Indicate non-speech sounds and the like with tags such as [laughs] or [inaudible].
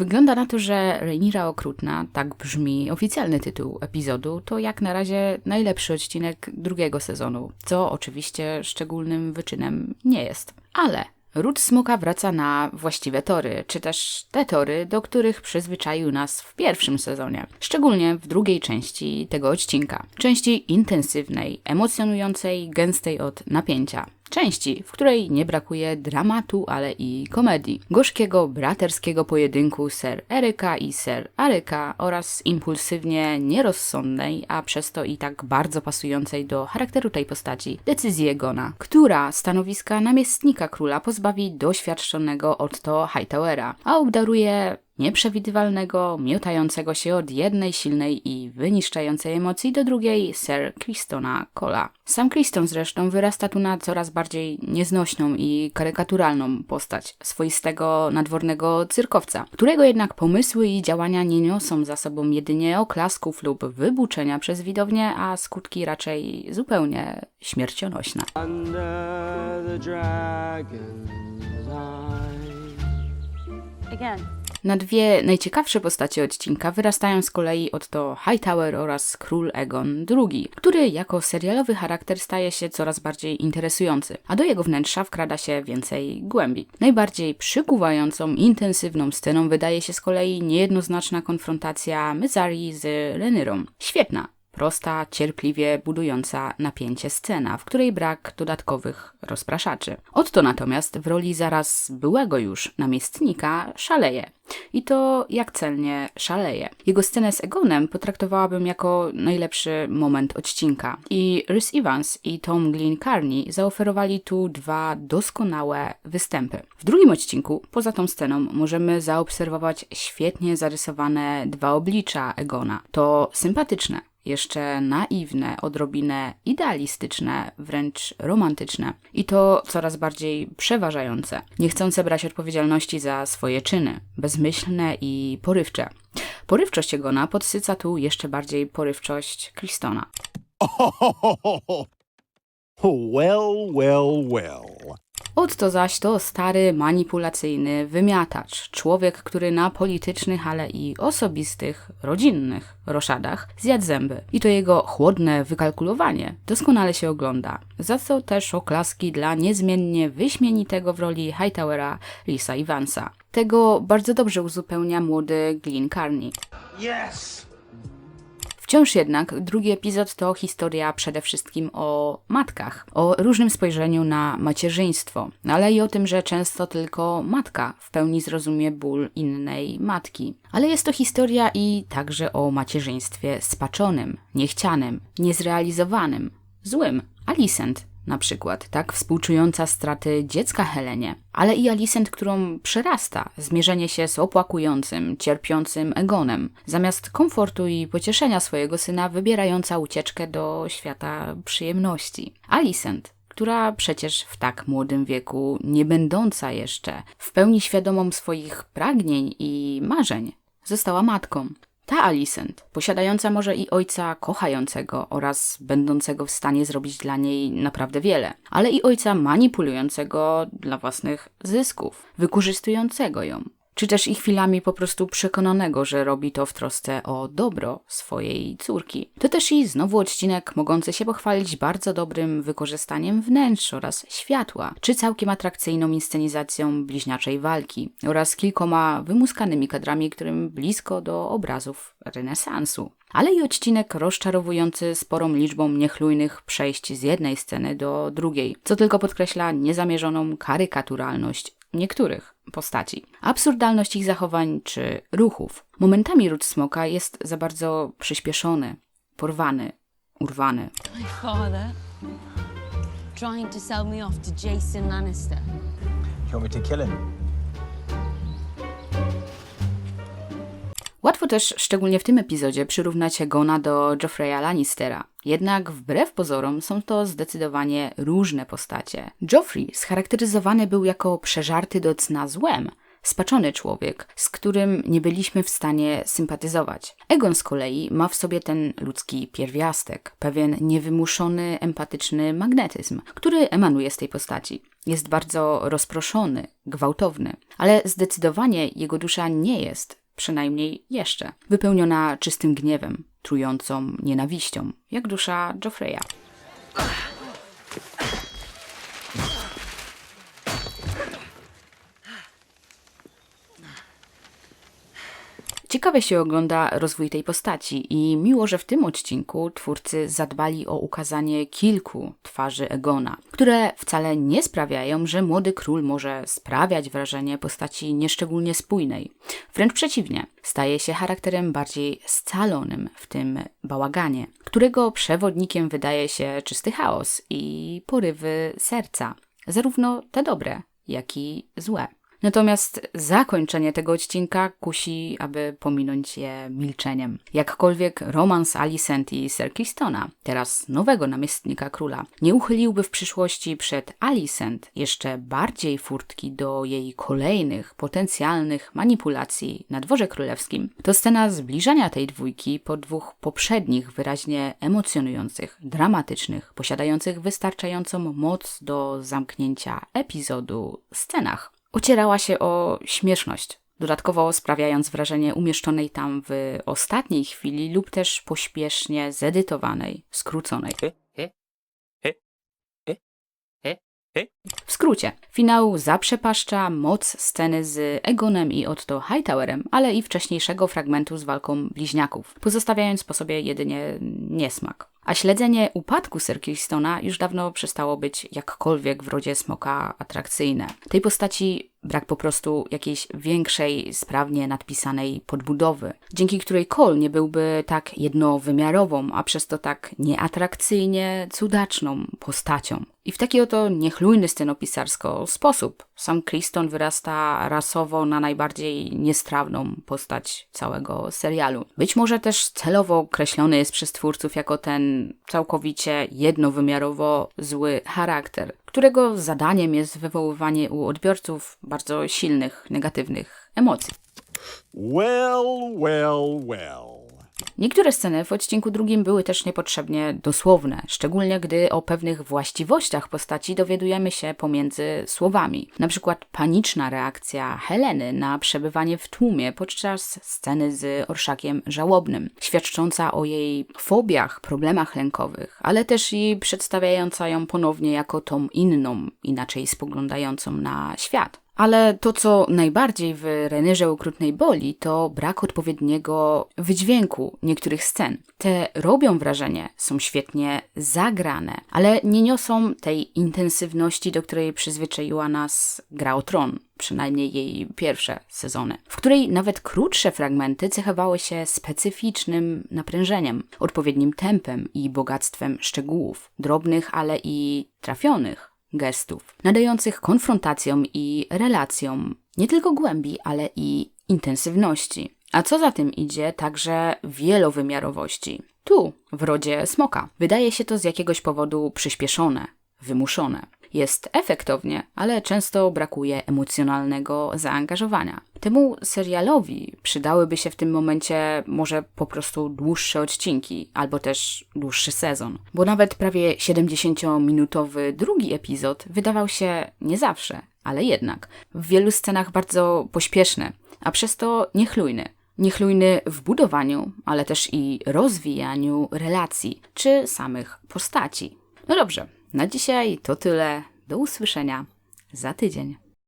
Wygląda na to, że Rhaenyra Okrutna, tak brzmi oficjalny tytuł epizodu, to jak na razie najlepszy odcinek drugiego sezonu, co oczywiście szczególnym wyczynem nie jest. Ale Ród Smoka wraca na właściwe tory, czy też te tory, do których przyzwyczaił nas w pierwszym sezonie, szczególnie w drugiej części tego odcinka. Części intensywnej, emocjonującej, gęstej od napięcia. Części, w której nie brakuje dramatu, ale i komedii. Gorzkiego, braterskiego pojedynku Ser Eryka i Ser Aryka oraz impulsywnie nierozsądnej, a przez to i tak bardzo pasującej do charakteru tej postaci, decyzji Egona, która stanowiska namiestnika króla pozbawi doświadczonego Otto Hightowera, a obdaruje nieprzewidywalnego, miotającego się od jednej silnej i wyniszczającej emocji do drugiej Sir Kristona Cola. Sam Kriston zresztą wyrasta tu na coraz bardziej nieznośną i karykaturalną postać swoistego nadwornego cyrkowca, którego jednak pomysły i działania nie niosą za sobą jedynie oklasków lub wybuczenia przez widownię, a skutki raczej zupełnie śmiercionośne. Again. Na dwie najciekawsze postacie odcinka wyrastają z kolei Otto Hightower oraz Król Egon II, który jako serialowy charakter staje się coraz bardziej interesujący, a do jego wnętrza wkrada się więcej głębi. Najbardziej przykuwającą, intensywną sceną wydaje się z kolei niejednoznaczna konfrontacja Myzari z Renyrą. Świetna, prosta, cierpliwie budująca napięcie scena, w której brak dodatkowych rozpraszaczy. Otto natomiast w roli zaraz byłego już namiestnika szaleje. I to jak celnie szaleje. Jego scenę z Egonem potraktowałabym jako najlepszy moment odcinka. I Rhys Evans i Tom Glynn Carney zaoferowali tu dwa doskonałe występy. W drugim odcinku, poza tą sceną, możemy zaobserwować świetnie zarysowane dwa oblicza Egona. To sympatyczne, jeszcze naiwne, odrobinę idealistyczne, wręcz romantyczne. I to coraz bardziej przeważające, niechcące brać odpowiedzialności za swoje czyny, bezmyślne i porywcze. Porywczość Egona podsyca tu jeszcze bardziej porywczość Kristona. [laughs] well, well, well. Otto zaś to stary, manipulacyjny wymiatacz. Człowiek, który na politycznych, ale i osobistych, rodzinnych roszadach zjadł zęby. I to jego chłodne wykalkulowanie doskonale się ogląda. Za co też oklaski dla niezmiennie wyśmienitego w roli Hightowera Lisa Evansa. Tego bardzo dobrze uzupełnia młody Glyn Carney. Yes! Wciąż jednak drugi epizod to historia przede wszystkim o matkach, o różnym spojrzeniu na macierzyństwo, ale i o tym, że często tylko matka w pełni zrozumie ból innej matki. Ale jest to historia i także o macierzyństwie spaczonym, niechcianym, niezrealizowanym, złym. Alicent na przykład, tak współczująca straty dziecka Helenie, ale i Alicent, którą przerasta zmierzenie się z opłakującym, cierpiącym Egonem, zamiast komfortu i pocieszenia swojego syna wybierająca ucieczkę do świata przyjemności. Alicent, która przecież w tak młodym wieku, nie będąca jeszcze w pełni świadomą swoich pragnień i marzeń, została matką. Ta Alicent, posiadająca może i ojca kochającego oraz będącego w stanie zrobić dla niej naprawdę wiele, ale i ojca manipulującego dla własnych zysków, wykorzystującego ją, czy też i chwilami po prostu przekonanego, że robi to w trosce o dobro swojej córki. To też i znowu odcinek mogący się pochwalić bardzo dobrym wykorzystaniem wnętrz oraz światła, czy całkiem atrakcyjną inscenizacją bliźniaczej walki oraz kilkoma wymuskanymi kadrami, którym blisko do obrazów renesansu. Ale i odcinek rozczarowujący sporą liczbą niechlujnych przejść z jednej sceny do drugiej, co tylko podkreśla niezamierzoną karykaturalność niektórych postaci. Absurdalność ich zachowań czy ruchów. Momentami ród smoka jest za bardzo przyspieszony, porwany, urwany. My father trying to sell me off to Jason Lannister. You want me to kill him? Łatwo też, szczególnie w tym epizodzie, przyrównać Egona do Joffreya Lannistera. Jednak wbrew pozorom są to zdecydowanie różne postacie. Joffrey scharakteryzowany był jako przeżarty do cna złem, spaczony człowiek, z którym nie byliśmy w stanie sympatyzować. Egon z kolei ma w sobie ten ludzki pierwiastek, pewien niewymuszony, empatyczny magnetyzm, który emanuje z tej postaci. Jest bardzo rozproszony, gwałtowny, ale zdecydowanie jego dusza nie jest, przynajmniej jeszcze, wypełniona czystym gniewem, trującą nienawiścią, jak dusza Joffreya. Ciekawie się ogląda rozwój tej postaci i miło, że w tym odcinku twórcy zadbali o ukazanie kilku twarzy Egona, które wcale nie sprawiają, że młody król może sprawiać wrażenie postaci nieszczególnie spójnej. Wręcz przeciwnie, staje się charakterem bardziej scalonym w tym bałaganie, którego przewodnikiem wydaje się czysty chaos i porywy serca, zarówno te dobre, jak i złe. Natomiast zakończenie tego odcinka kusi, aby pominąć je milczeniem. Jakkolwiek romans Alicent i Sir Clistona, teraz nowego namiestnika króla, nie uchyliłby w przyszłości przed Alicent jeszcze bardziej furtki do jej kolejnych potencjalnych manipulacji na dworze królewskim, to scena zbliżania tej dwójki po dwóch poprzednich wyraźnie emocjonujących, dramatycznych, posiadających wystarczającą moc do zamknięcia epizodu scenach ocierała się o śmieszność, dodatkowo sprawiając wrażenie umieszczonej tam w ostatniej chwili lub też pośpiesznie zedytowanej, skróconej. W skrócie, finał zaprzepaszcza moc sceny z Egonem i Otto Hightowerem, ale i wcześniejszego fragmentu z walką bliźniaków, pozostawiając po sobie jedynie niesmak. A śledzenie upadku Sir Clistona już dawno przestało być jakkolwiek w rodzie smoka atrakcyjne. Tej postaci brak po prostu jakiejś większej, sprawnie nadpisanej podbudowy, dzięki której Cole nie byłby tak jednowymiarową, a przez to tak nieatrakcyjnie cudaczną postacią. I w taki oto niechlujny scenopisarsko sposób sam Cliston wyrasta rasowo na najbardziej niestrawną postać całego serialu. Być może też celowo określony jest przez twórców jako ten całkowicie jednowymiarowo zły charakter, którego zadaniem jest wywoływanie u odbiorców bardzo silnych, negatywnych emocji. Well, well, well. Niektóre sceny w odcinku drugim były też niepotrzebnie dosłowne, szczególnie gdy o pewnych właściwościach postaci dowiadujemy się pomiędzy słowami. Na przykład paniczna reakcja Heleny na przebywanie w tłumie podczas sceny z orszakiem żałobnym, świadcząca o jej fobiach, problemach lękowych, ale też i przedstawiająca ją ponownie jako tą inną, inaczej spoglądającą na świat. Ale to, co najbardziej w Renyrze Okrutnej boli, to brak odpowiedniego wydźwięku niektórych scen. Te robią wrażenie, są świetnie zagrane, ale nie niosą tej intensywności, do której przyzwyczaiła nas Gra o Tron, przynajmniej jej pierwsze sezony, w której nawet krótsze fragmenty cechowały się specyficznym naprężeniem, odpowiednim tempem i bogactwem szczegółów, drobnych, ale i trafionych gestów, nadających konfrontacjom i relacjom nie tylko głębi, ale i intensywności. A co za tym idzie, także wielowymiarowości. Tu, w rodzie smoka, wydaje się to z jakiegoś powodu przyspieszone, wymuszone. Jest efektownie, ale często brakuje emocjonalnego zaangażowania. Temu serialowi przydałyby się w tym momencie może po prostu dłuższe odcinki, albo też dłuższy sezon, bo nawet prawie 70-minutowy drugi epizod wydawał się nie zawsze, ale jednak w wielu scenach bardzo pośpieszny, a przez to niechlujny. Niechlujny w budowaniu, ale też i rozwijaniu relacji czy samych postaci. No dobrze, na dzisiaj to tyle. Do usłyszenia za tydzień.